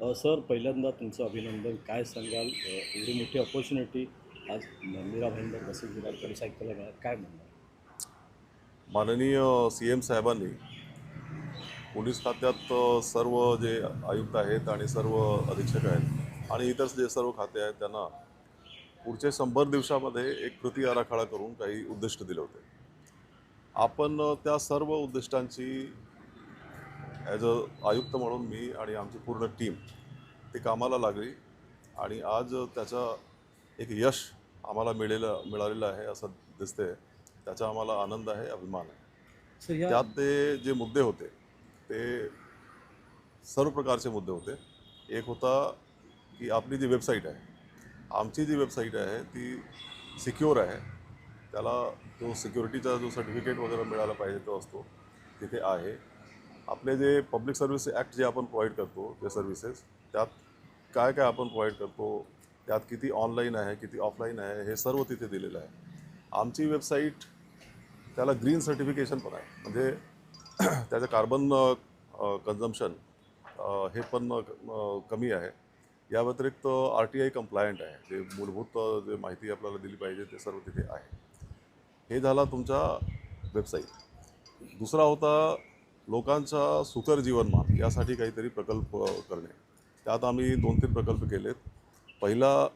Sir पहिल्यांदा तुमचं अभिनंदन. काय सांगाल? एवढी मोठी ऑपॉर्च्युनिटी आज मीरा भाईंदर वसंत गिराडकर साहित्याला मिळाली. काय म्हणणार? माननीय सी एम साहेबांनी पोलीस खात्यात सर्व जे आयुक्त आहेत आणि सर्व अधीक्षक आहेत आणि इतर जे सर्व खाते आहेत त्यांना पुढच्या शंभर दिवसामध्ये एक कृती आराखडा करून काही उद्दिष्ट दिले होते. आपण त्या सर्व उद्दिष्टांची ॲज अ आयुक्त म्हणून मी आणि आमची पूर्ण टीम ती कामाला लागली. आणि आज त्याचा एक यश आम्हाला मिळेलं मिळालेलं आहे असं दिसते त्याचा आम्हाला आनंद आहे अभिमान आहे. त्यात ते जे मुद्दे होते ते सर्व प्रकारचे मुद्दे होते. एक होता की आपली जी वेबसाईट आहे आमची जी वेबसाईट आहे ती सिक्युअर आहे. त्याला जो सिक्युरिटीचा जो सर्टिफिकेट वगैरे मिळाला पाहिजे तो असतो तिथे आहे. आपले जे पब्लिक सर्व्हिस ॲक्ट जे आपण प्रोव्हाइड करतो ते सर्व्हिसेस त्यात काय काय आपण प्रोव्हाइड करतो त्यात किती ऑनलाईन आहे किती ऑफलाईन आहे हे सर्व तिथे दिलेलं आहे. आमची वेबसाईट त्याला ग्रीन सर्टिफिकेशन पण आहे. म्हणजे त्याचं कार्बन कन्झम्शन हे पण कमी आहे. या व्यतिरिक्त आर टी आय कम्प्लायंट आहे. जे मूलभूत जे माहिती आपल्याला दिली पाहिजे ते सर्व तिथे आहे. हे झाला तुमचा वेबसाईट दुसरा होता लोकांचा सुकर जीवनमान यासाठी काहीतरी प्रकल्प करणे. त्यात आम्ही दोन तीन प्रकल्प केलेत. पहिला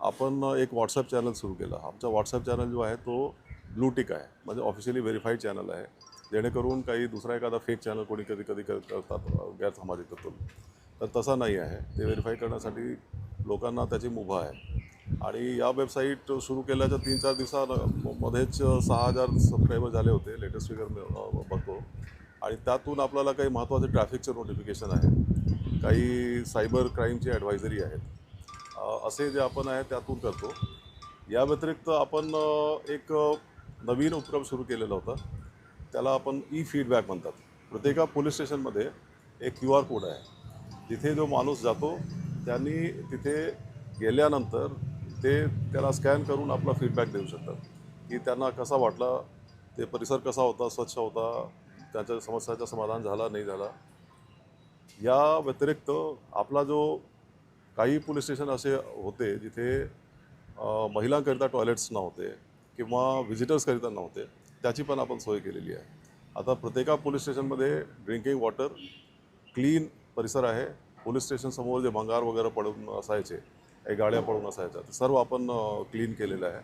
आपण एक व्हॉट्सअप चॅनल सुरू केला. आमचा व्हॉट्सअप चॅनल जो आहे तो ब्लूटिक आहे. म्हणजे ऑफिशियली व्हेरीफाईड चॅनल आहे. जेणेकरून काही दुसरा एखादा फेक चॅनल कोणी कधी कधी करतात अ, गैरसमाजिकतून तर तसा नाही आहे. ते व्हेरीफाय करण्यासाठी लोकांना त्याची मुभा आहे. आणि या वेबसाईट सुरू केल्याच्या तीन चार दिवसामध्येच सहा हजार सबस्क्रायबर झाले होते. लेटेस्ट फिगर बघतो. आणि त्यातून आपल्याला काही महत्त्वाचे ट्रॅफिकचे नोटिफिकेशन आहे काही सायबर क्राईमची ॲडवायझरी आहेत. असे जे आपण आहे त्यातून करतो. या व्यतिरिक्त आपण एक नवीन उपक्रम सुरू केलेला होता. त्याला आपण ई फीडबॅक म्हणतात. प्रत्येका पोलीस स्टेशनमध्ये एक क्यू आर कोड आहे. जिथे जो माणूस जातो त्यांनी तिथे गेल्यानंतर ते त्याला स्कॅन करून आपला फीडबॅक देऊ शकतात. की त्यांना कसा वाटला ते परिसर कसा होता स्वच्छ होता त्याच्या समस्याचं समाधान झाला नाही झाला. या व्यतिरिक्त आपला जो काही पोलीस स्टेशन असे होते जिथे महिलांकरिता टॉयलेट्स नव्हते किंवा व्हिजिटर्सकरिता नव्हते त्याची पण आपण सोय केलेली आहे. आता प्रत्येका पोलीस स्टेशनमध्ये ड्रिंकिंग वॉटर क्लीन परिसर आहे. पोलीस स्टेशनसमोर जे भंगार वगैरे पडून असायचे काही गाड्या पडून असायच्या ते सर्व आपण क्लीन केलेलं आहे.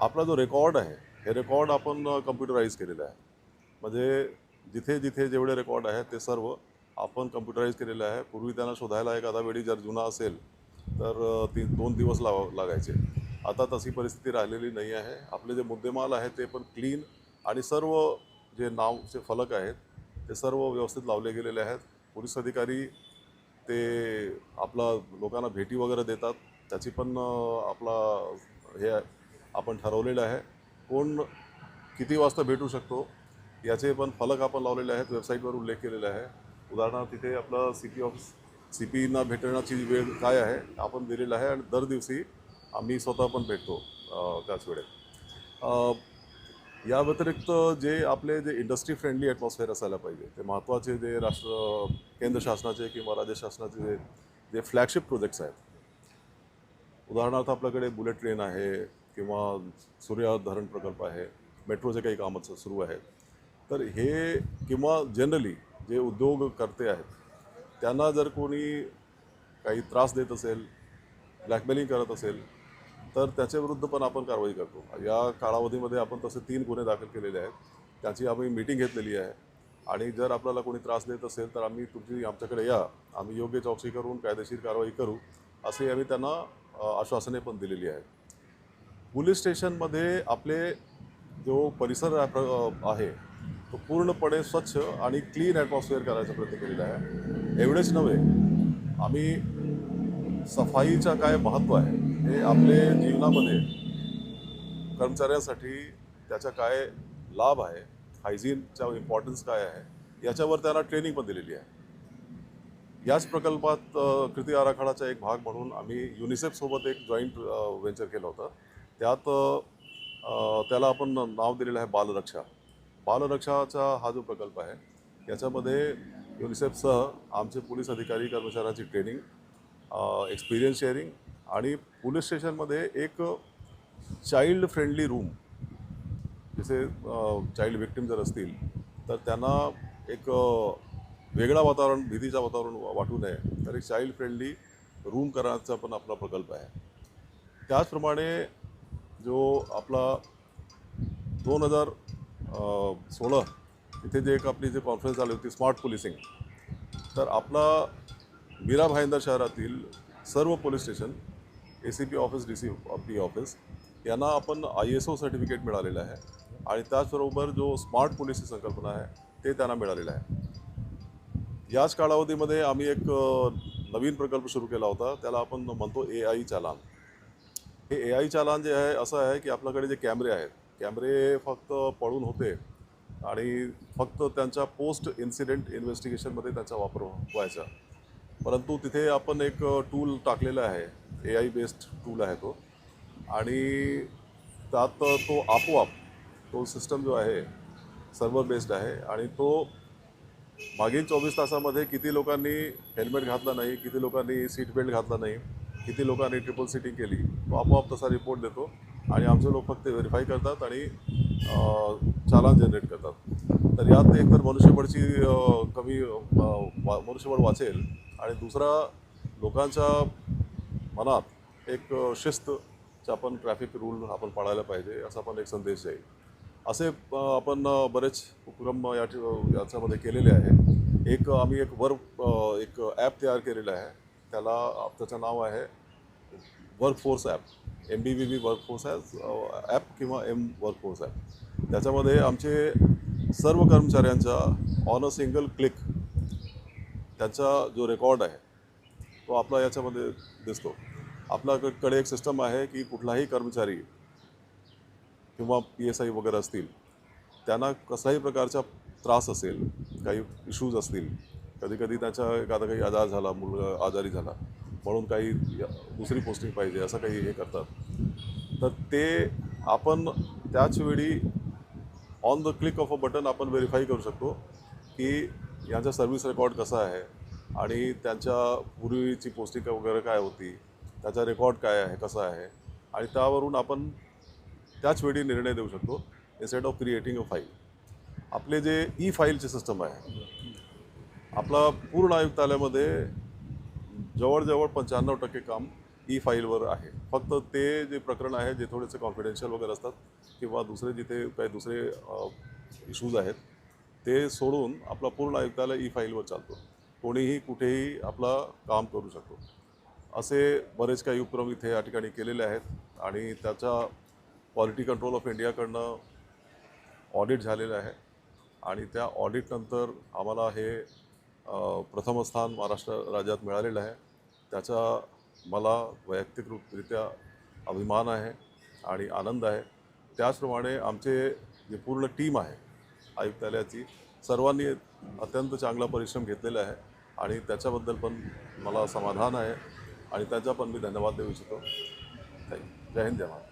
आपला जो रेकॉर्ड आहे हे रेकॉर्ड आपण कम्प्युटराईज केलेलं आहे. म्हणजे जिथे जिथे जेवढे रेकॉर्ड आहेत ते सर्व आपण कम्प्युटराईज केलेलं आहे. पूर्वी त्यांना शोधायला एखादा वेळी जर जुना असेल तर ती दोन दिवस लाव लागायचे. आता तशी परिस्थिती राहिलेली नाही आहे. आपले जे मुद्देमाल आहेत ते पण क्लीन आणि सर्व जे नावचे फलक आहेत ते सर्व व्यवस्थित लावले गेलेले आहेत. पोलीस अधिकारी ते आपला लोकांना भेटी वगैरे देतात. त्याची पण आपला हे आपण ठरवलेलं आहे. कोण किती वाजता भेटू शकतो? याचे पण फलक आपण लावलेले आहेत वेबसाईटवर उल्लेख केलेला आहे. उदाहरणार्थ तिथे आपलं सी पी ऑफिस सी पीना भेटण्याची वेळ काय आहे आपण दिलेला आहे आणि दर दिवशी आम्ही स्वतः पण भेटतो त्याच वेळेत. या व्यतिरिक्त जे आपले जे इंडस्ट्री फ्रेंडली ॲटमॉस्फिअर असायला पाहिजे ते महत्त्वाचे जे राष्ट्र केंद्र शासनाचे किंवा राज्य शासनाचे जे जे फ्लॅगशिप प्रोजेक्ट्स आहेत. उदाहरणार्थ आपल्याकडे बुलेट ट्रेन आहे किंवा सूर्या धरण प्रकल्प आहे मेट्रोचे काही कामं सुरू आहेत. तर हे किंवा जनरली जे उद्योगकर्ते आहेत त्यांना जर कोणी काही त्रास देत असेल ब्लॅकमेलिंग करत असेल तर त्याच्याविरुद्ध पण आपण कारवाई करतो. या कालावधीमध्ये आपण तसे तीन गुन्हे दाखल केलेले आहेत. त्याची आम्ही मीटिंग घेतलेली आहे. आणि जर आपल्याला कोणी त्रास देत असेल तर आम्ही तुमची आमच्याकडे या. आम्ही योग्य चौकशी करून कायदेशीर कारवाई करू असे आम्ही त्यांना आश्वासने पण दिलेली आहेत पोलीस स्टेशनमध्ये आपले जो परिसर आहे तो पूर्णपणे स्वच्छ आणि क्लीन ॲटमॉस्फिअर करायचा प्रयत्न केलेला आहे. एवढेच नव्हे आम्ही सफाईचं काय महत्त्व आहे? हे आपले जीवनामध्ये कर्मचाऱ्यांसाठी त्याचा काय लाभ आहे? हायजीनचा इम्पॉर्टन्स काय आहे? याच्यावर त्याला ट्रेनिंग पण दिलेली आहे. याच प्रकल्पात कृती आराखडाचा एक भाग म्हणून आम्ही युनिसेफसोबत एक जॉईंट व्हेंचर केलं होतं. त्यात त्याला आपण नाव दिलेलं आहे बालरक्षा. बालरक्षाचा हा जो प्रकल्प आहे याच्यामध्ये युनिसेफसह आमचे पोलीस अधिकारी कर्मचाऱ्यांची ट्रेनिंग एक्सपिरियन्स शेअरिंग आणि पोलीस स्टेशनमध्ये एक चाइल्ड फ्रेंडली रूम जसे चाइल्ड विक्टीम जर असतील तर त्यांना एक वेगळा वातावरण भीतीचं वातावरण वाटू नये. तर एक चाइल्ड फ्रेंडली रूम करण्याचा पण आपला प्रकल्प आहे. त्याचप्रमाणे जो आपला दोन हजार सोळा इथे जे एक आपली जे कॉन्फरन्स झाली होती स्मार्ट पोलिसिंग तर आपला मीरा भाईंदर शहरातील सर्व police station A C P office D C P office यांना आपण आय एस ओ सर्टिफिकेट मिळालेलं आहे. आणि त्याचबरोबर जो स्मार्ट पोलिसची संकल्पना आहे ते त्यांना मिळालेलं आहे. याच कालावधीमध्ये आम्ही एक नवीन प्रकल्प सुरू केला होता. त्याला आपण म्हणतो ए आय चालान. हे ए आय चालान जे आहे असं आहे की आपल्याकडे जे कॅमेरे आहेत कॅमेरे फक्त पळून होते आणि फक्त त्यांच्या पोस्ट इन्सिडेंट इन्व्हेस्टिगेशनमध्ये त्यांचा वापर व्हायचा. परंतु तिथे आपण एक टूल टाकलेला आहे. ए आय बेस्ड टूल आहे तो. आणि त्यात तो आपोआप तो सिस्टम जो आहे सर्व्हर बेस्ड आहे आणि तो मागील चोवीस तासामध्ये किती लोकांनी हेल्मेट घातला नाही किती लोकांनी सीट बेल्ट घातला नाही किती लोकांनी ट्रिपल सीटिंग केली तो आपोआप तसा रिपोर्ट देतो. आणि आमचे लोक फक्त व्हेरीफाय करतात आणि चालान जनरेट करतात. तर यात एकतर मनुष्यबळची कमी वा- मनुष्यबळ वाचेल आणि दुसरा लोकांच्या मनात एक अं, शिस्तचा आपण ट्रॅफिक रूल आपण पाळायला पाहिजे असा पण एक संदेश जाईल असे आपण बरेच उपक्रम या याच्यामध्ये केलेले आहे एक आम्ही एक वर्क एक ॲप तयार केलेलं आहे. त्याला त्याचं नाव आहे work force app M B B B workforce app किंवा एम वर्कफोर्स ॲप त्याच्यामध्ये आमचे सर्व कर्मचाऱ्यांचा ऑन अ सिंगल क्लिक त्याचा जो रेकॉर्ड आहे तो आपला याच्यामध्ये दिसतो. आपल्याकडे एक सिस्टम आहे की कुठलाही कर्मचारी किंवा पी एस आय वगैरे असतील त्यांना कसल्याही प्रकारचा त्रास असेल काही इश्यूज असतील कधी कधी एखादा काही आजार झाला मुलगा आजारी झाला म्हणून काही दुसरी पोस्टिंग पाहिजे असं काही हे करतात. तर ते आपण त्याच वेळी on the click of a button आपण व्हेरीफाय करू शकतो की यांचा सर्व्हिस रेकॉर्ड कसा आहे आणि त्यांच्या पूर्वीची पोस्टिंग वगैरे काय होती त्याचा रेकॉर्ड काय आहे कसा आहे आणि त्यावरून आपण त्याच वेळी निर्णय देऊ शकतो instead of creating a file आपले जे ई फाईलचे सिस्टम आहे आपला पूर्ण आयुक्तालयामध्ये जवळजवळ पंच्याण्णव टक्के काम ई फाईलवर आहे. फक्त ते जे प्रकरण आहे जे थोडेसे कॉन्फिडेन्शियल वगैरे असतात किंवा दुसरे जिथे काही दुसरे इशूज आहेत ते सोडून आपला पूर्ण आयुक्तालय ई फाईलवर चालतो. कोणीही कुठेही आपला काम करू शकतो. असे बरेच काही उपक्रम इथे या ठिकाणी केलेले आहेत आणि त्याचा क्वालिटी कंट्रोल ऑफ इंडियाकडनं ऑडिट झालेलं आहे. आणि त्या ऑडिटनंतर आम्हाला हे प्रथम स्थान महाराष्ट्र राज्यात मिळालेलं आहे. त्याचा मला वैयक्तिकरित्या अभिमान आहे आणि आनंद आहे. त्याचप्रमाणे आमचे जे पूर्ण टीम आहे आयुक्तालयाची सर्वांनी अत्यंत चांगला परिश्रम घेतलेला आहे आणि त्याच्याबद्दल पण मला समाधान आहे. आणि त्याचा पण मी धन्यवाद देऊ इच्छितो. Thank you. जय हिंद जय महाराज